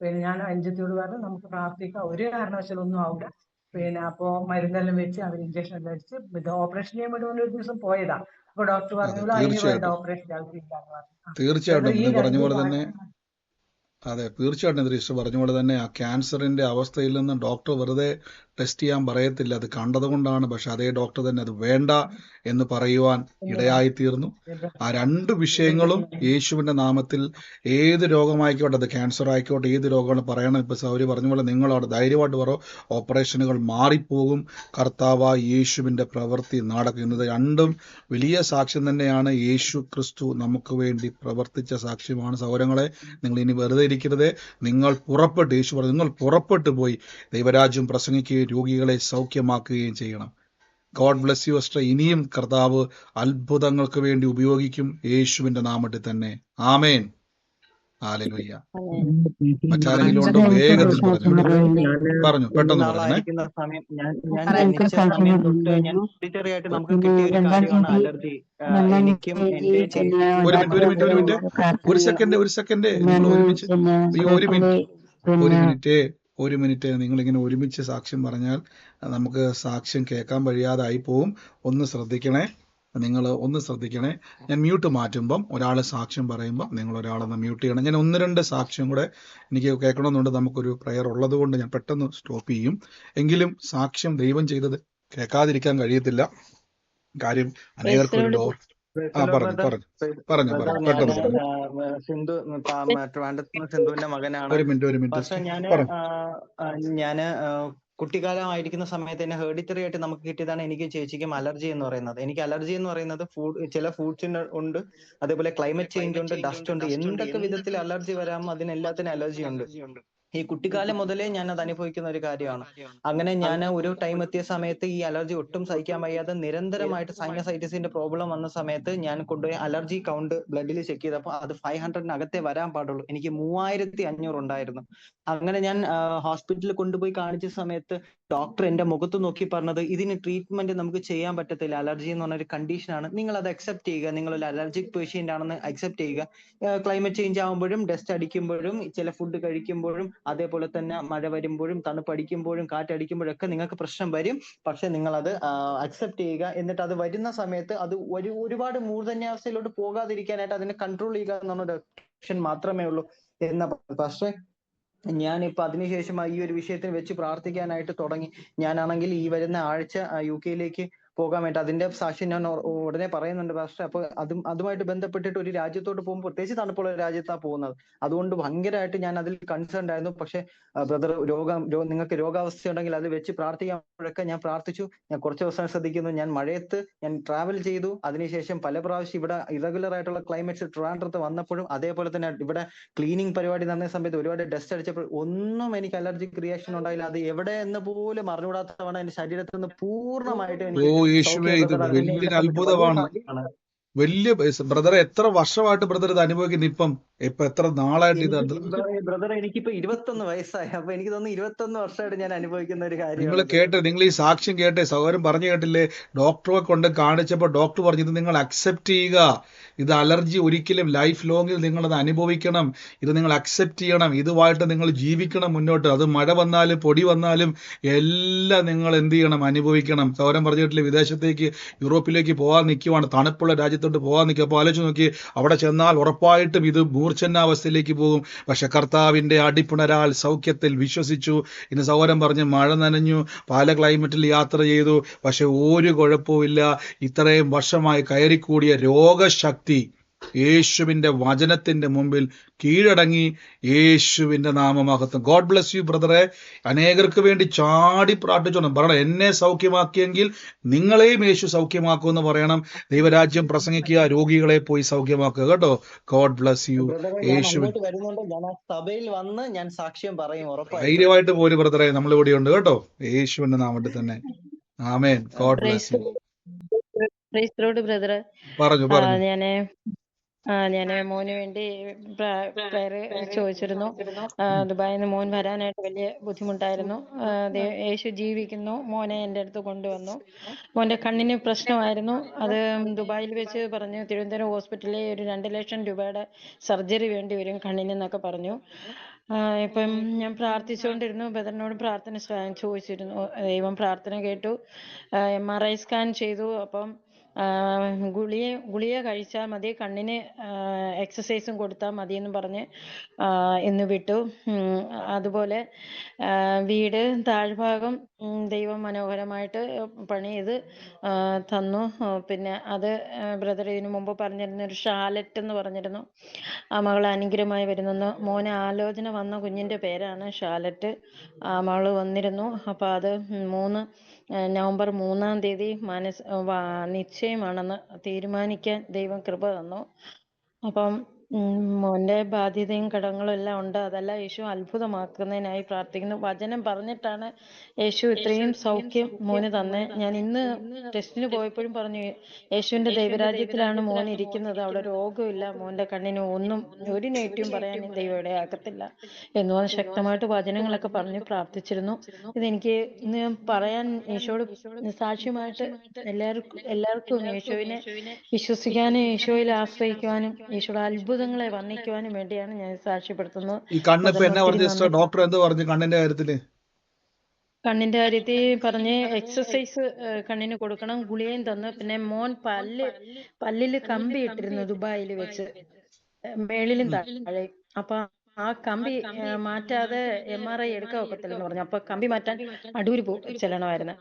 പിന്നെ ഞാൻ അഞ്ചത്തിയോട് പറഞ്ഞു നമുക്ക് പ്രാർത്ഥിക്കാം. ഒരു കാരണവശാലും ഒന്നും ആവില്ല പിന്നെ അപ്പോ മരുന്നെല്ലാം വെച്ച് അവർ ഇഞ്ചക്ഷൻ എല്ലാം അടിച്ച് ഓപ്പറേഷൻ ചെയ്യാൻ വേണ്ടി ഒരു ദിവസം പോയതാ. അപ്പൊ ഡോക്ടർ പറഞ്ഞു തീർച്ചയായിട്ടും. തീർച്ചയായിട്ടും പറഞ്ഞ പോലെ തന്നെ അതെ തീർച്ചയായിട്ടും ഇത് പറഞ്ഞ പോലെ തന്നെ ആ ക്യാൻസറിന്റെ അവസ്ഥയിൽ നിന്ന് ഡോക്ടർ വെറുതെ ടെസ്റ്റ് ചെയ്യാൻ പറയത്തില്ല. അത് കണ്ടതുകൊണ്ടാണ്. പക്ഷെ അതേ ഡോക്ടർ തന്നെ അത് വേണ്ട എന്ന് പറയുവാൻ ഇടയായി തീർന്നു ആ രണ്ട് വിഷയങ്ങളും യേശുവിന്റെ നാമത്തിൽ ഏത് രോഗമായിക്കോട്ടെ അത് ക്യാൻസർ ആയിക്കോട്ടെ ഏത് രോഗമാണ് പറയണം. ഇപ്പൊ സൗരി പറഞ്ഞ പോലെ നിങ്ങൾ അവിടെ ധൈര്യമായിട്ട് പറ ഓപ്പറേഷനുകൾ മാറിപ്പോകും. കർത്താവ യേശുവിന്റെ പ്രവൃത്തി നടക്കുന്നത് രണ്ടും വലിയ സാക്ഷ്യം തന്നെയാണ്. യേശു ക്രിസ്തു നമുക്ക് വേണ്ടി പ്രവർത്തിച്ച സാക്ഷ്യമാണ്. സൗരങ്ങളെ നിങ്ങൾ ഇനി വെറുതെ ഇരിക്കരുത് നിങ്ങൾ പുറപ്പെട്ട് യേശു പറഞ്ഞു നിങ്ങൾ പുറപ്പെട്ടു പോയി ദൈവരാജ്യം പ്രസംഗിക്കുകയും രോഗികളെ സൗഖ്യമാക്കുകയും ചെയ്യണം. ഗോഡ് ബ്ലെസ് യു അസ്റ്റർ ഇനിയും കർത്താവ് അത്ഭുതങ്ങൾക്ക് വേണ്ടി ഉപയോഗിക്കും. യേശുവിന്റെ നാമത്തിൽ തന്നെ. ആമേൻ. ഹാലലുയ്യ മറ്റാരെങ്കിലും ഉണ്ടോ? വേഗത്തിൽ പറഞ്ഞു പറഞ്ഞു. പെട്ടെന്ന് ഒരു മിനിറ്റ് ഒരു മിനിറ്റ് ഒരു മിനിറ്റ്. ഒരു സെക്കൻഡ് ഒരു സെക്കൻഡ്. നിങ്ങൾ ഒരുമിച്ച് ഒരു മിനിറ്റ്. ഒരു മിനിറ്റ് ഒരു മിനിറ്റ്. നിങ്ങൾ ഇങ്ങനെ ഒരുമിച്ച് സാക്ഷ്യം പറഞ്ഞാൽ നമുക്ക് സാക്ഷ്യം കേൾക്കാൻ കഴിയാതായി പോവും. ഒന്ന് ശ്രദ്ധിക്കണേ. നിങ്ങൾ ഒന്ന് ശ്രദ്ധിക്കണേ. ഞാൻ മ്യൂട്ട് മാറ്റുമ്പം ഒരാൾ സാക്ഷ്യം പറയുമ്പോൾ നിങ്ങൾ ഒരാളൊന്ന് മ്യൂട്ട് ചെയ്യണം. ഞാൻ ഒന്ന് രണ്ട് സാക്ഷ്യം കൂടെ എനിക്ക് കേൾക്കണമെന്നുണ്ട്. നമുക്കൊരു പ്രയർ ഉള്ളത് കൊണ്ട് ഞാൻ പെട്ടെന്ന് സ്റ്റോപ്പ് ചെയ്യും. എങ്കിലും സാക്ഷ്യം ദൈവം ചെയ്തത് കേൾക്കാതിരിക്കാൻ കഴിയത്തില്ല. കാര്യം അനേകർക്കൊരു ഡോർ ആ പറഞ്ഞു പറഞ്ഞു പറഞ്ഞു പറഞ്ഞു. പെട്ടെന്ന് പറഞ്ഞു സിന്ധു ട്രിവാൻഡ്രത്ത് സിന്ധുവിന്റെ മകനാണ്. ഒരു മിനിറ്റ് ഒരു മിനിറ്റ് പക്ഷെ ഞാൻ കുട്ടിക്കാലമായിരിക്കുന്ന സമയത്ത് തന്നെ ഹെറിഡിറ്ററി ആയിട്ട് നമുക്ക് കിട്ടിയതാണ് എനിക്ക് ചേച്ചിക്കും അലർജി എന്ന് പറയുന്നത്. എനിക്ക് അലർജി എന്ന് പറയുന്നത് ഫുഡ് ചില ഫുഡ്സിന് ഉണ്ട്. അതേപോലെ ക്ലൈമറ്റ് ചേഞ്ച് ഉണ്ട് ഡസ്റ്റ് ഉണ്ട് എന്തൊക്കെ വിധത്തിൽ അലർജി വരാമോ അതിനെല്ലാത്തിനും അലർജി ഉണ്ട്. ഈ കുട്ടിക്കാലം മുതലേ ഞാൻ അത് അനുഭവിക്കുന്ന ഒരു കാര്യമാണ്. അങ്ങനെ ഞാൻ ഒരു ടൈം എത്തിയ സമയത്ത് ഈ അലർജി ഒട്ടും സഹിക്കാൻ വയ്യാതെ നിരന്തരമായിട്ട് സൈനസൈറ്റിസിന്റെ പ്രോബ്ലം വന്ന സമയത്ത് ഞാൻ കൊണ്ടുപോയി അലർജി കൗണ്ട് ബ്ലഡിൽ ചെക്ക് ചെയ്തപ്പോൾ അത് ഫൈവ് ഹൺഡ്രഡിനകത്തേ വരാൻ പാടുള്ളൂ. എനിക്ക് മൂവായിരത്തി അഞ്ഞൂറ് ഉണ്ടായിരുന്നു. അങ്ങനെ ഞാൻ ഹോസ്പിറ്റലിൽ കൊണ്ടുപോയി കാണിച്ച സമയത്ത് ഡോക്ടർ എന്റെ മുഖത്ത് നോക്കി പറഞ്ഞത് ഇതിന് ട്രീറ്റ്മെന്റ് നമുക്ക് ചെയ്യാൻ പറ്റത്തില്ല. അലർജി എന്ന് പറഞ്ഞ ഒരു കണ്ടീഷൻ ആണ്. നിങ്ങൾ അത് അക്സെപ്റ്റ് ചെയ്യുക. നിങ്ങൾ ഒരു അലർജിക് പേഷ്യന്റ് ആണെന്ന് അക്സെപ്റ്റ് ചെയ്യുക. ക്ലൈമറ്റ് ചേഞ്ച് ആകുമ്പോഴും ഡസ്റ്റ് അടിക്കുമ്പോഴും ചില ഫുഡ് കഴിക്കുമ്പോഴും അതേപോലെ തന്നെ മഴ വരുമ്പോഴും തണുപ്പടിക്കുമ്പോഴും കാറ്റടിക്കുമ്പോഴും ഒക്കെ നിങ്ങൾക്ക് പ്രശ്നം വരും. പക്ഷെ നിങ്ങൾ അത് അക്സെപ്റ്റ് ചെയ്യുക. എന്നിട്ട് അത് വരുന്ന സമയത്ത് അത് ഒരു ഒരുപാട് മൂർധന്യാവസ്ഥയിലോട്ട് പോകാതിരിക്കാനായിട്ട് അതിനെ കൺട്രോൾ ചെയ്യുക എന്നുള്ള ഓപ്ഷൻ മാത്രമേ ഉള്ളൂ. എന്ന പക്ഷേ ഞാനിപ്പോ അതിനുശേഷം ഈ ഒരു വിഷയത്തിൽ വെച്ച് പ്രാർത്ഥിക്കാനായിട്ട് തുടങ്ങി. ഞാനാണെങ്കിൽ ഈ വരുന്ന ആഴ്ച യു കെയിലേക്ക് പോകാൻ വേണ്ടി. അതിന്റെ സാക്ഷ്യം ഞാൻ ഉടനെ പറയുന്നുണ്ട് പക്ഷെ അപ്പൊ അതും അതുമായിട്ട് ബന്ധപ്പെട്ടിട്ട് ഒരു രാജ്യത്തോട്ട് പോകുമ്പോൾ പ്രത്യേകിച്ച് തണുപ്പുള്ള രാജ്യത്താണ് പോകുന്നത്. അതുകൊണ്ട് ഭയങ്കരമായിട്ട് ഞാൻ അതിൽ കൺസേൺ ആയിരുന്നു പക്ഷെ ബ്രദർ രോഗം നിങ്ങൾക്ക് രോഗാവസ്ഥ ഉണ്ടെങ്കിൽ അത് വെച്ച് പ്രാർത്ഥിക്കുമ്പോഴൊക്കെ ഞാൻ പ്രാർത്ഥിച്ചു. ഞാൻ കുറച്ച് ദിവസം ശ്രദ്ധിക്കുന്നു. ഞാൻ മഴയത്ത് ഞാൻ ട്രാവൽ ചെയ്തു. അതിനുശേഷം പല പ്രാവശ്യം ഇവിടെ ഇറഗുലർ ആയിട്ടുള്ള ക്ലൈമറ്റ്സ് ട്രിവാൻഡ്രത്ത് വന്നപ്പോഴും അതേപോലെ തന്നെ ഇവിടെ ക്ലീനിങ് പരിപാടി നടന്ന സമയത്ത് ഒരുപാട് ഡസ്റ്റ് അടിച്ചപ്പോൾ ഒന്നും എനിക്ക് അലർജിക് റിയാക്ഷൻ ഉണ്ടായില്ല. അത് എവിടെ എന്ന് പോലും അറിഞ്ഞുകൂടാത്തവണ എന്റെ ശരീരത്തിൽ നിന്ന് പൂർണമായിട്ട് എനിക്ക് യേശുവേ ഇത് വലിയൊരു വലിയ അത്ഭുതമാണ്. വലിയ ബ്രദറെ എത്ര വർഷമായിട്ട് ബ്രദർ ഇത് അനുഭവിക്കുന്നു ഇപ്പം? ഇപ്പൊ എത്ര നാളായിട്ട് ഇത് ബ്രദർ എനിക്കിപ്പോ ഇരുപത്തൊന്ന് വയസ്സായി. അപ്പൊ എനിക്ക് തോന്നുന്നു ഇരുപത്തൊന്ന് വർഷമായിട്ട് ഞാൻ അനുഭവിക്കുന്ന ഒരു കാര്യം നിങ്ങൾ കേട്ടെ നിങ്ങൾ ഈ സാക്ഷ്യം കേട്ടെ സഹോദരൻ പറഞ്ഞു കേട്ടില്ലേ? ഡോക്ടറെ കൊണ്ട് കാണിച്ചപ്പോൾ ഡോക്ടർ പറഞ്ഞത് നിങ്ങൾ അക്സെപ്റ്റ് ചെയ്യുക. ഇത് അലർജി ഒരിക്കലും ലൈഫ് ലോങ്ങിൽ നിങ്ങളത് അനുഭവിക്കണം. ഇത് നിങ്ങൾ അക്സെപ്റ്റ് ചെയ്യണം. ഇതുമായിട്ട് നിങ്ങൾ ജീവിക്കണം മുന്നോട്ട്. അത് മഴ വന്നാലും പൊടി വന്നാലും എല്ലാം നിങ്ങൾ എന്ത് ചെയ്യണം? അനുഭവിക്കണം. സൗരം പറഞ്ഞിട്ടില്ല വിദേശത്തേക്ക് യൂറോപ്പിലേക്ക് പോകാൻ നിൽക്കുവാണ് തണുപ്പുള്ള രാജ്യത്തോട്ട് പോകാൻ നിൽക്കുക അപ്പോൾ ആലോചിച്ച് നോക്കി. അവിടെ ചെന്നാൽ ഉറപ്പായിട്ടും ഇത് മൂർച്ഛന്നാവസ്ഥയിലേക്ക് പോകും. പക്ഷെ കർത്താവിന്റെ അടിപ്പുണരാൽ സൗഖ്യത്തിൽ വിശ്വസിച്ചു. ഇന്ന് സൗരം പറഞ്ഞ് മഴ നനഞ്ഞു പല ക്ലൈമറ്റിൽ യാത്ര ചെയ്തു. പക്ഷെ ഒരു കുഴപ്പവും ഇത്രയും വർഷമായി കയറിക്കൂടിയ രോഗശക്തി യേശുവിന്റെ വചനത്തിന്റെ മുമ്പിൽ കീഴടങ്ങി യേശുവിന്റെ നാമമാകത്തും ഗോഡ് ബ്ലെസ് യു ബ്രദറെ അനേകർക്ക് വേണ്ടി ചാടി പ്രാർത്ഥിച്ചോണം. പറയണം എന്നെ സൗഖ്യമാക്കിയെങ്കിൽ നിങ്ങളെയും യേശു സൗഖ്യമാക്കുമെന്ന് പറയണം. ദൈവരാജ്യം പ്രസംഗിക്കുക രോഗികളെ പോയി സൗഖ്യമാക്കുക. കേട്ടോ? ഗോഡ് ബ്ലസ് യു യേശു ഞാൻ ഞാൻ സഭയിൽ വന്ന് ഞാൻ സാക്ഷ്യം പറയും ധൈര്യമായിട്ട് പോര് ബ്രദറെ നമ്മളിവിടെ ഉണ്ട്. കേട്ടോ? യേശുവിന്റെ നാമത്തിൽ തന്നെ. ആമേൻ ഗോഡ് ബ്ലസ് യു പറഞ്ഞു പറഞ്ഞു. ഞാൻ ആ ഞാൻ മോന് വേണ്ടി പ്രയർ ചോദിച്ചിരുന്നു. ദുബായിൽ നിന്ന് മോൻ വരാനായിട്ട് വലിയ ബുദ്ധിമുട്ടായിരുന്നു. യേശു ജീവിക്കുന്നു. മോനെ എന്റെ അടുത്ത് കൊണ്ടുവന്നു. മോന്റെ കണ്ണിന് പ്രശ്നമായിരുന്നു. അത് ദുബായിൽ വെച്ച് പറഞ്ഞു തിരുവനന്തപുരം ഹോസ്പിറ്റലിൽ ഒരു രണ്ട് ലക്ഷം രൂപയുടെ സർജറി വേണ്ടി വരും കണ്ണിനെന്നൊക്കെ പറഞ്ഞു. ഇപ്പം ഞാൻ പ്രാർത്ഥിച്ചുകൊണ്ടിരുന്നു. ബദറിനോട് പ്രാർത്ഥന ചോദിച്ചിരുന്നു. ദൈവം പ്രാർത്ഥന കേട്ടു. എം ആർ ഐ സ്കാൻ ചെയ്തു. അപ്പം ഗുളിക ഗുളിക കഴിച്ചാൽ മതി കണ്ണിന് എക്സസൈസും കൊടുത്താൽ മതി എന്ന് പറഞ്ഞ് ഇന്ന് വിട്ടു. അതുപോലെ വീട് താഴ്ഭാഗം ദൈവം മനോഹരമായിട്ട് പണി ചെയ്ത് തന്നു. പിന്നെ അത് ബ്രദർ ഇതിനു മുമ്പ് പറഞ്ഞിരുന്ന ഒരു ഷാലറ്റ് എന്ന് പറഞ്ഞിരുന്നു. ആ മകൾ അനുഗ്രഹമായി വരുന്നെന്ന് മോന് ആലോചന വന്ന കുഞ്ഞിന്റെ പേരാണ് ഷാലറ്റ്. ആ മകൾ വന്നിരുന്നു. അപ്പോൾ അത് മൂന്ന് നവംബർ മൂന്നാം തീയതി മനസ് നിശ്ചയമാണെന്ന് തീരുമാനിക്കാൻ ദൈവം കൃപ തന്നു. അപ്പം ഉം, മോന്റെ ബാധ്യതയും കടങ്ങളും എല്ലാം ഉണ്ട്. അതെല്ലാം യേശു അത്ഭുതമാക്കുന്നതിനായി പ്രാർത്ഥിക്കുന്നു. വചനം പറഞ്ഞിട്ടാണ് യേശു ഇത്രയും സൗഖ്യം മോന് തന്നെ. ഞാൻ ഇന്ന് ടെസ്റ്റിന് പോയപ്പോഴും പറഞ്ഞു യേശുവിന്റെ ദൈവരാജ്യത്തിലാണ് മോൻ ഇരിക്കുന്നത്. അവിടെ രോഗമില്ല. മോന്റെ കണ്ണിന് ഒന്നും ഒരു നെഗറ്റീവും പറയാൻ ദൈവം ഇടയാക്കത്തില്ല എന്ന് പറഞ്ഞ് ശക്തമായിട്ട് വചനങ്ങളൊക്കെ പറഞ്ഞ് പ്രാർത്ഥിച്ചിരുന്നു. ഇതെനിക്ക് ഇന്ന് പറയാൻ യേശോട് സാക്ഷ്യമായിട്ട് എല്ലാവർക്കും എല്ലാവർക്കും യേശുവിനെ വിശ്വസിക്കാനും യേശോയിൽ ആശ്രയിക്കുവാനും യേശോയുടെ അത്ഭുതങ്ങളെ വർണിക്കുവാനും വേണ്ടിയാണ് ഞാൻ സാക്ഷ്യപ്പെടുത്തുന്നത്. ഈ കണ്ണിപ്പോ അതിന് എന്നാ പറഞ്ഞു? സിസ്റ്റർ ഡോക്ടർ എന്ത് പറഞ്ഞു കണ്ണിന്റെ കാര്യത്തിൽ കണ്ണിന്റെ കാര്യത്തിൽ പറഞ്ഞ് എക്സസൈസ് കണ്ണിന് കൊടുക്കണം ഗുളികയും തന്നു പിന്നെ മോൻ പല്ല് പല്ലിൽ കമ്പി ഇട്ടിരുന്നു ദുബായിൽ വെച്ച് മേളിലും താഴെ. അപ്പൊ ആ കമ്പി മാറ്റാതെ എം ആർ ഐ എടുക്കാൻ ഒക്കത്തില്ലെന്ന് പറഞ്ഞു. അപ്പൊ കമ്പി മാറ്റാൻ അടൂര് പോ ചെല്ലണമായിരുന്നു.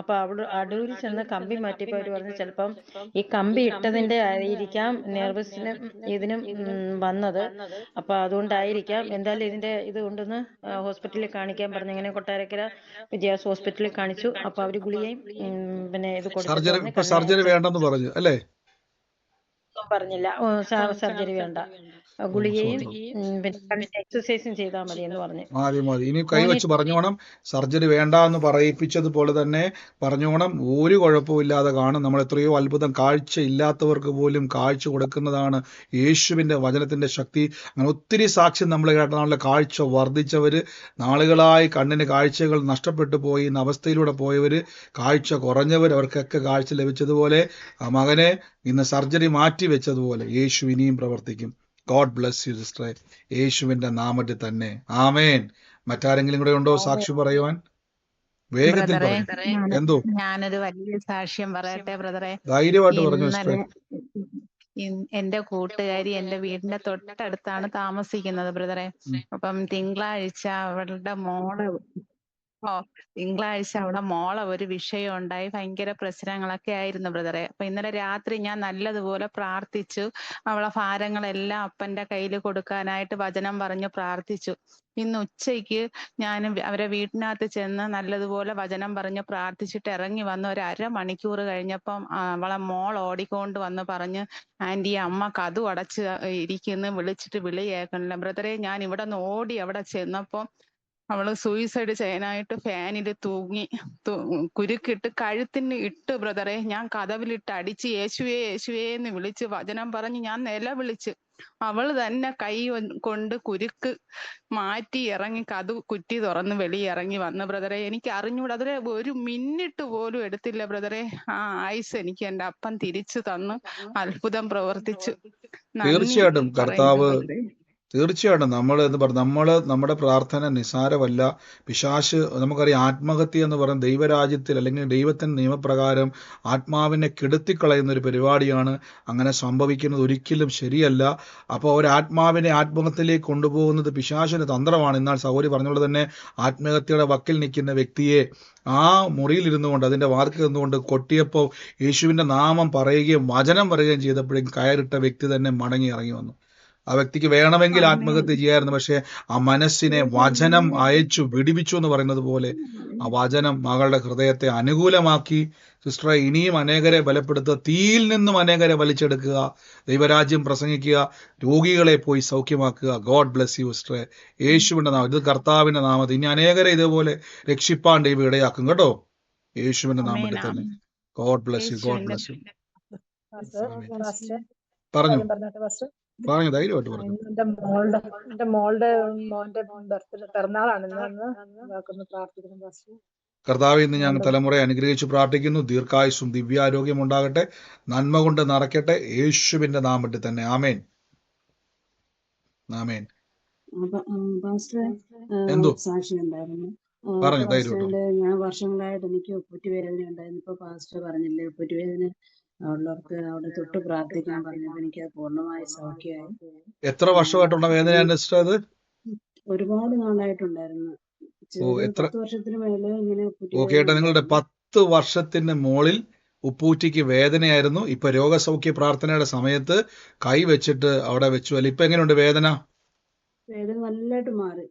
അപ്പൊ അവിടെ അടൂര് ചെന്ന് കമ്പി മാറ്റിയപ്പോ അവർ പറഞ്ഞു ചിലപ്പം ഈ കമ്പി ഇട്ടതിന്റെ ആയിരിക്കാം നെർവസിനും ഇതിനും വന്നത്. അപ്പൊ അതുകൊണ്ടായിരിക്കാം എന്തായാലും ഇതിന്റെ ഇത് കൊണ്ടൊന്ന് ഹോസ്പിറ്റലിൽ കാണിക്കാൻ പറഞ്ഞു ഇങ്ങനെ കൊട്ടാരക്കര വിദ്യാഭ്യാസ ഹോസ്പിറ്റലിൽ കാണിച്ചു. അപ്പൊ അവർ ഗുളികയും പിന്നെ ഇത് കൊടുത്തു സർജറി വേണ്ടെന്ന് പറഞ്ഞു അല്ലേ? പറഞ്ഞില്ല. സർജറി വേണ്ട. ഗുളികയും പിന്നെ എക്സസൈസും ചെയ്താൽ മതി എന്ന് പറഞ്ഞു. മതി മതി. ഇനി കൈവച്ച് പറഞ്ഞോണം സർജറി വേണ്ട എന്ന് പറയിപ്പിച്ചതുപോലെ തന്നെ പറഞ്ഞോണം ഒരു കുഴപ്പമില്ലാതെ കാണും. നമ്മൾ എത്രയോ അത്ഭുതം കാഴ്ച ഇല്ലാത്തവർക്ക് പോലും കാഴ്ച കൊടുക്കുന്നതാണ് യേശുവിന്റെ വചനത്തിന്റെ ശക്തി. അങ്ങനെ ഒത്തിരി സാക്ഷ്യം നമ്മൾ കേട്ടതാണല്ലോ കാഴ്ച വർദ്ധിച്ചവര് നാളുകളായി കണ്ണിന് കാഴ്ചകൾ നഷ്ടപ്പെട്ടു പോയി എന്ന അവസ്ഥയിലൂടെ പോയവര് കാഴ്ച കുറഞ്ഞവർ അവർക്കൊക്കെ കാഴ്ച ലഭിച്ചതുപോലെ ആ മകനെ ഇന്ന് സർജറി മാറ്റി വെച്ചതുപോലെ യേശു ഇനിയും പ്രവർത്തിക്കും. ഗോഡ് ബ്ലസ് യു സിസ്റ്ററെ യേശുവിന്റെ നാമത്തിൽ തന്നെ. ആമേൻ. മറ്റാരെങ്കിലും കൂടെ ഉണ്ടോ സാക്ഷി പറയുവാൻ? വേഗത്തിൽ പറയും. എന്തോ? ഞാനൊരു വലിയ സാക്ഷ്യം പറയട്ടെ ബ്രദറെ. ധൈര്യമായിട്ട് പറഞ്ഞു എന്റെ കൂട്ടുകാരി എന്റെ വീടിന്റെ തൊട്ടടുത്താണ് താമസിക്കുന്നത് ബ്രദറെ. അപ്പം തിങ്കളാഴ്ച അവളുടെ മോൾ ഓ തിങ്കളാഴ്ച അവിടെ മോളെ ഒരു വിഷയം ഉണ്ടായി ഭയങ്കര പ്രശ്നങ്ങളൊക്കെ ആയിരുന്നു ബ്രദറെ. അപ്പൊ ഇന്നലെ രാത്രി ഞാൻ നല്ലതുപോലെ പ്രാർത്ഥിച്ചു. അവളെ ഭാരങ്ങളെല്ലാം അപ്പന്റെ കയ്യിൽ കൊടുക്കാനായിട്ട് വചനം പറഞ്ഞു പ്രാർത്ഥിച്ചു. ഇന്ന് ഉച്ചയ്ക്ക് ഞാൻ അവരെ വീട്ടിനകത്ത് ചെന്ന് നല്ലതുപോലെ വചനം പറഞ്ഞ് പ്രാർത്ഥിച്ചിട്ട് ഇറങ്ങി വന്ന് ഒരു അരമണിക്കൂർ കഴിഞ്ഞപ്പം അവളെ മോൾ ഓടിക്കൊണ്ട് വന്ന് പറഞ്ഞ് ആന്റി അമ്മ കതു അടച്ച് ഇരിക്കുന്നു. വിളിച്ചിട്ട് വിളി ബ്രദറെ ഞാൻ ഇവിടെ നിന്ന് ഓടി അവിടെ ചെന്നപ്പം അവൾ സൂയിസൈഡ് ചെയ്യാനായിട്ട് ഫാനിൽ തൂങ്ങി. കുരുക്കിട്ട് കഴുത്തിന് ഇട്ട് ബ്രദറെ ഞാൻ കഥവിലിട്ട് അടിച്ച് യേശുവേ യേശുവേ എന്ന് വിളിച്ച് വചനം പറഞ്ഞ് ഞാൻ നിലവിളിച്ച് അവൾ തന്നെ കൈ കൊണ്ട് കുരുക്ക് മാറ്റി ഇറങ്ങി കഥ കുറ്റി തുറന്ന് വെളിയിറങ്ങി വന്ന്. ബ്രദറെ എനിക്ക് അറിഞ്ഞൂടെ. അതിലെ ഒരു മിന്നിട്ട് പോലും എടുത്തില്ല ബ്രദറെ ആ ആയുസ് എനിക്ക് എന്റെ അപ്പൻ തിരിച്ചു തന്നു. അത്ഭുതം പ്രവർത്തിച്ചു. തീർച്ചയായിട്ടും കർത്താവ് തീർച്ചയായിട്ടും നമ്മൾ എന്ന് പറഞ്ഞു നമ്മൾ നമ്മുടെ പ്രാർത്ഥന നിസാരമല്ല പിശാശ് നമുക്കറിയാം ആത്മഹത്യ എന്ന് പറയുന്ന ദൈവരാജ്യത്തിൽ അല്ലെങ്കിൽ ദൈവത്തിന്റെ നിയമപ്രകാരം ആത്മാവിനെ കെടുത്തിക്കളയുന്ന ഒരു പരിപാടിയാണ് അങ്ങനെ സംഭവിക്കുന്നത്. ഒരിക്കലും ശരിയല്ല. അപ്പോൾ ഒരു ആത്മാവിനെ ആത്മഹത്യയിലേക്ക് കൊണ്ടുപോകുന്നത് പിശാശിന്റെ തന്ത്രമാണ്. എന്നാൽ സൗരി പറഞ്ഞുകൊണ്ട് തന്നെ ആത്മഹത്യയുടെ വക്കിൽ നിൽക്കുന്ന വ്യക്തിയെ ആ മുറിയിലിരുന്നു കൊണ്ട് അതിന്റെ വാർക്കിൽ നിന്നുകൊണ്ട് കൊട്ടിയപ്പോൾ യേശുവിന്റെ നാമം പറയുകയും വചനം പറയുകയും ചെയ്തപ്പോഴേക്കും കയറിട്ട വ്യക്തി തന്നെ മടങ്ങി ഇറങ്ങി വന്നു. ആ വ്യക്തിക്ക് വേണമെങ്കിൽ ആത്മഹത്യ ചെയ്യായിരുന്നു. പക്ഷെ ആ മനസ്സിനെ വചനം അയച്ചു വിടിവിച്ചു എന്ന് പറയുന്നത് പോലെ ആ വചനം മകളുടെ ഹൃദയത്തെ അനുകൂലമാക്കി. സിസ്റ്റർ ഇനിയും അനേകരെ ബലപ്പെടുത്തുക. തീയിൽ നിന്നും അനേകരെ വലിച്ചെടുക്കുക. ദൈവരാജ്യം പ്രസംഗിക്കുക. രോഗികളെ പോയി സൗഖ്യമാക്കുക. ഗോഡ് ബ്ലെസ് യു സിസ്റ്ററെ. യേശുവിന്റെ നാമം. ഇത് കർത്താവിന്റെ നാമത്തിൽ. ഇനി അനേകരെ ഇതേപോലെ രക്ഷിപ്പാൻ ദൈവം ഇടയാക്കും. കേട്ടോ? യേശുവിന്റെ നാമത്തിൽ തന്നെ. God bless you. God bless you. പറഞ്ഞു. പറഞ്ഞു ധൈര്യമായിട്ട് പറഞ്ഞു. എന്റെ മോളുടെ എന്റെ മോളുടെ മോന്റെ ബർത്ത്ഡേ പിറന്നാളാണ് ഇന്ന് അന്ന്. പാസ്റ്റർ കർത്താവ് ഇന്ന് ഞങ്ങൾ തലമുറയെ അനുഗ്രഹിച്ച് പ്രാർത്ഥിക്കുന്നു. ദീർഘായുസും ദിവ്യാരോഗ്യം ഉണ്ടാകട്ടെ. നന്മ കൊണ്ട് നിറയ്ക്കട്ടെ യേശുവിന്റെ നാമത്തിൽ തന്നെ. ആമേൻ. ആമേൻ. എന്തോ? സാക്ഷി ഉണ്ടായിരുന്നു. പറഞ്ഞു ധൈര്യമായിട്ട് ഞാൻ വർഷങ്ങളായിട്ട് എനിക്ക് ഉപ്പുറ്റുവേദന ഉണ്ടായിരുന്നു. ഇപ്പൊ പാസ്റ്റർ പറഞ്ഞില്ലേ ഉപ്പുറ്റുവേദന ഉള്ളവർക്ക് അവിടെ തൊട്ട് പ്രാർത്ഥിക്കാൻ പറഞ്ഞത് എനിക്ക് അത് പൂർണമായി സൗഖ്യമായി. എത്ര വർഷമായിട്ടുള്ള വേദന സിസ്റ്റർ അത്? ഒരുപാട് നാളായിട്ടുണ്ടായിരുന്നു. എത്ര വർഷത്തിന് മേലെ ഇങ്ങനെ ഓക്കെ ഏട്ടാ നിങ്ങളുടെ പത്ത് വർഷത്തിന് മുകളിൽ ഉപ്പൂറ്റിക്ക് വേദനയായിരുന്നു. ഇപ്പൊ രോഗസൗഖ്യ പ്രാർത്ഥനയുടെ സമയത്ത് കൈ വെച്ചിട്ട് അവിടെ വെച്ചു. അല്ല ഇപ്പൊ എങ്ങനെയുണ്ട് വേദന? വേദന നല്ലതായിട്ട് മാറി.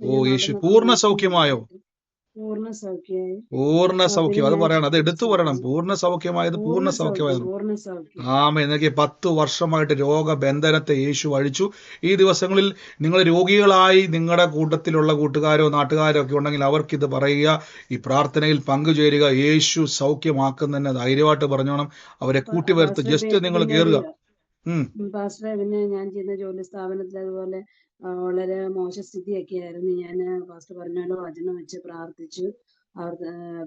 ഓ യേശു പൂർണ സൗഖ്യമായോ? പൂർണ സൗഖ്യം. അത് പറയണം. അത് എടുത്തു പറയണം പൂർണ സൗഖ്യമായത് പൂർണ പൂർണ സൗഖ്യം സൗഖ്യമായത് ആമ എന്നൊക്കെ പത്ത് വർഷമായിട്ട് രോഗബന്ധനത്തെ യേശു അഴിച്ചു. ഈ ദിവസങ്ങളിൽ നിങ്ങൾ രോഗികളായി നിങ്ങളുടെ കൂട്ടത്തിലുള്ള കൂട്ടുകാരോ നാട്ടുകാരോ ഒക്കെ ഉണ്ടെങ്കിൽ അവർക്ക് ഇത് പറയുക. ഈ പ്രാർത്ഥനയിൽ പങ്കുചേരുക. യേശു സൗഖ്യമാക്കുന്നതിനെ ധൈര്യമായിട്ട് പറഞ്ഞോണം. അവരെ കൂട്ടി കൂട്ടിവരുത്ത്. ജസ്റ്റ് നിങ്ങൾ കേറുക. കയറുക പാസ്റ്ററെ പിന്നെ ഞാൻ ചെയ്യുന്ന ജോലി സ്ഥാപനത്തിൽ അതുപോലെ വളരെ മോശ സ്ഥിതിയൊക്കെ ആയിരുന്നു. ഞാൻ പാസ്റ്റർ പറഞ്ഞാലോ വചനം വെച്ച് പ്രാർത്ഥിച്ചു. അവർ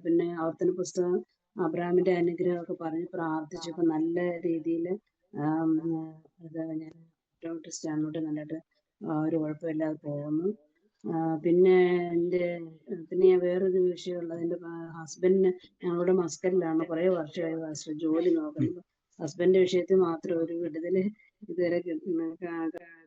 പിന്നെ ആവർത്തന പുസ്തകം അബ്രാമിന്റെ അനുഗ്രഹമൊക്കെ പറഞ്ഞ് പ്രാർത്ഥിച്ചു. ഇപ്പൊ നല്ല രീതിയിൽ ഞാൻ ആണോട്ട് നല്ലതായിട്ട് ഒരു കുഴപ്പമില്ലാതെ പോകുന്നു. പിന്നെ എന്റെ പിന്നെ ഞാൻ വേറൊരു വിഷയമുള്ളത്. എന്റെ ഹസ്ബൻഡിന് ഞങ്ങളുടെ മസ്കലിലാണ് കുറേ വർഷമായി ജോലി നോക്കുന്നത്. ഹസ്ബൻഡിന്റെ വിഷയത്തിൽ മാത്രം ഒരു വിടുതൽ ഇതുവരെ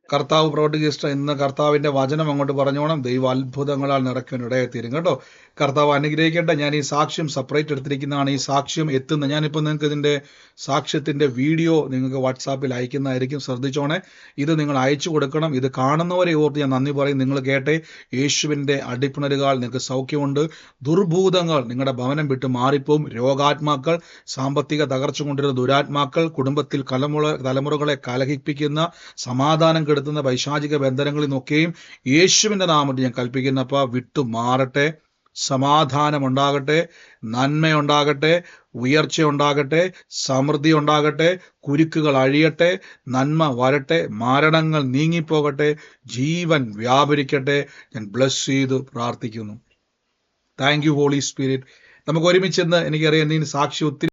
കർത്താവ് പ്രവർത്തിച്ച ഇന്ന് കർത്താവിന്റെ വചനം അങ്ങോട്ട് പറഞ്ഞോണം. ദൈവ അത്ഭുതങ്ങളാൽ നടക്കാൻ ഇടയെത്തീരും കേട്ടോ? കർത്താവ് അനുഗ്രഹിക്കട്ടെ. ഞാൻ ഈ സാക്ഷ്യം സെപ്പറേറ്റ് എടുത്തിരിക്കുന്നതാണ്. ഈ സാക്ഷ്യം എത്തുന്ന ഞാനിപ്പോൾ നിങ്ങൾക്ക് ഇതിന്റെ സാക്ഷ്യത്തിന്റെ വീഡിയോ നിങ്ങൾക്ക് വാട്സാപ്പിൽ അയക്കുന്നതായിരിക്കും. ശ്രദ്ധിച്ചോണേ. ഇത് നിങ്ങൾ അയച്ചു കൊടുക്കണം. ഇത് കാണുന്നവരെ ഓർത്ത് ഞാൻ നന്ദി പറയും. നിങ്ങൾ കേട്ടെ യേശുവിന്റെ അടിപ്പിണരുകൾ നിങ്ങൾക്ക് സൗഖ്യമുണ്ട്. ദുർഭൂതങ്ങൾ നിങ്ങളുടെ ഭവനം വിട്ട് മാറിപ്പോവും. രോഗാത്മാക്കൾ സാമ്പത്തിക തകർച്ച കൊണ്ടിരുന്ന ദുരാത്മാക്കൾ കുടുംബത്തിൽ കലമുള തലമുറകളെ കലഹിപ്പിക്കുന്ന സമാധാനം പൈശാചിക ബന്ധനങ്ങളിൽ നിന്നൊക്കെയും യേശുവിന്റെ നാമത്തിൽ ഞാൻ കൽപ്പിക്കുന്നപ്പ വിട്ടു മാറട്ടെ സമാധാനമുണ്ടാകട്ടെ നന്മയുണ്ടാകട്ടെ ഉയർച്ച ഉണ്ടാകട്ടെ സമൃദ്ധി ഉണ്ടാകട്ടെ കുരുക്കുകൾ അഴിയട്ടെ നന്മ വരട്ടെ മരണങ്ങൾ നീങ്ങിപ്പോകട്ടെ ജീവൻ വ്യാപരിക്കട്ടെ. ഞാൻ ബ്ലസ് ചെയ്ത് പ്രാർത്ഥിക്കുന്നു. Thank you Holy Spirit. നമുക്ക് ഒരുമിച്ചെന്ന് എനിക്കറിയാം നീ സാക്ഷി ഒത്തിരി